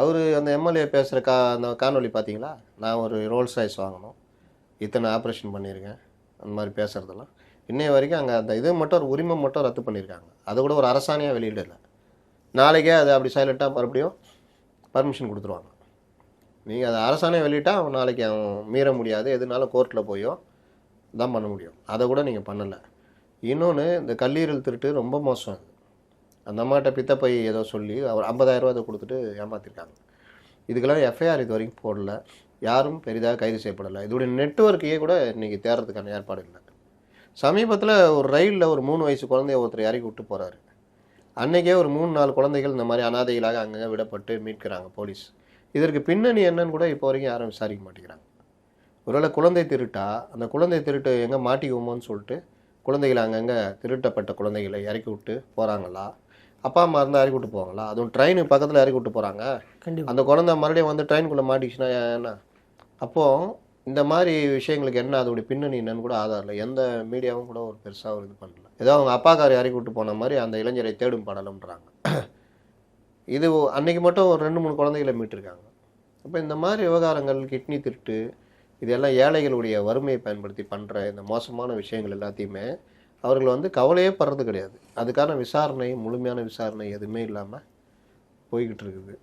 அவர் அந்த எம்எல்ஏ பேசுகிற கா அந்த காணொலி பார்த்தீங்களா நான் ஒரு ரோல்ஸ் ராய்ஸ் வாங்கணும். இத்தனை ஆப்ரேஷன் பண்ணியிருக்கேன். அந்த மாதிரி பேசுகிறதெல்லாம் இன்னைய வரைக்கும் அங்கே அந்த இது மட்டும் ஒரு உரிமை மட்டும் ரத்து பண்ணியிருக்காங்க. அது கூட ஒரு அரசாணையாக வெளியிடலை. நாளைக்கே அது அப்படி சைலண்ட்டாக மறுபடியும் பர்மிஷன் கொடுத்துருவாங்க. நீங்கள் அதை அரசாணையை வெளியிட்டால் அவன் நாளைக்கு அவன் மீற முடியாது. எதுனாலும் கோர்ட்டில் போயோ தான் பண்ண முடியும். அதை கூட நீங்கள் பண்ணலை. இன்னொன்று இந்த கல்லீரல் திருட்டு ரொம்ப மோசம் அது. அந்த அம்மாட்ட பித்தப்பை ஏதோ சொல்லி அவர் 50000 ரூபா அதை கொடுத்துட்டு ஏமாத்திருக்காங்க. இதுக்கெல்லாம் எஃப்ஐஆர் இது வரைக்கும் போடல. யாரும் பெரிதாக கைது செய்யப்படலை. இதோடைய நெட்வொர்க்கையே கூட இன்றைக்கி தேடுறதுக்கான ஏற்பாடு இல்லை. சமீபத்தில் ஒரு ரயிலில் ஒரு மூணு வயசு குழந்தைய ஒருத்தர் இறக்கி விட்டு போகிறாரு அன்றைக்கே ஒரு மூணு நாலு குழந்தைகள் இந்த மாதிரி அனாதைகளாக அங்கங்கே விடப்பட்டு மீட்கிறாங்க போலீஸ். இதற்கு பின்னணி என்னன்னு கூட இப்போ வரைக்கும் யாரும் விசாரிக்க மாட்டேங்கிறாங்க. ஒருவேளை குழந்தை திருட்டா? அந்த குழந்தை திருட்டு எங்கே மாட்டிக்குவோமோன்னு சொல்லிட்டு குழந்தைகளை அங்கங்கே திருட்டப்பட்ட குழந்தைகளை இறக்கி விட்டு போகிறாங்களா அப்பா அம்மா இருந்தால் இறக்கி விட்டு போவாங்களா? அதுவும் ட்ரெயின் பக்கத்தில் இறக்கி விட்டு போகிறாங்க கண்டிப்பா. அந்த குழந்தை மறுபடியும் வந்து ட்ரெயின்குள்ளே மாட்டிச்சுன்னா என்ன? அப்போது இந்த மாதிரி விஷயங்களுக்கு என்ன அதோடைய பின்னணி என்னன்னு கூட ஆதாரம் இல்லை. எந்த மீடியாவும் கூட ஒரு பெருசாக ஒரு இது பண்ணல. ஏதோ அவங்க அப்பாக்கார் இறக்கி விட்டு போன மாதிரி அந்த இளைஞரை தேடும் படலம்ன்றாங்க. இது அன்னைக்கு மட்டும் ஒரு ரெண்டு மூணு குழந்தைகளை மீட்டிருக்காங்க. அப்போ இந்த மாதிரி விவகாரங்கள் கிட்னி திருட்டு இதெல்லாம் ஏழைகளுடைய வறுமையை பயன்படுத்தி பண்ணுற இந்த மோசமான விஷயங்கள் எல்லாத்தையுமே அவர்கள் வந்து கவலையே படுறது கிடையாது. அதுக்கான விசாரணை முழுமையான விசாரணை எதுவுமே இல்லாமல் போய்கிட்டு இருக்குது.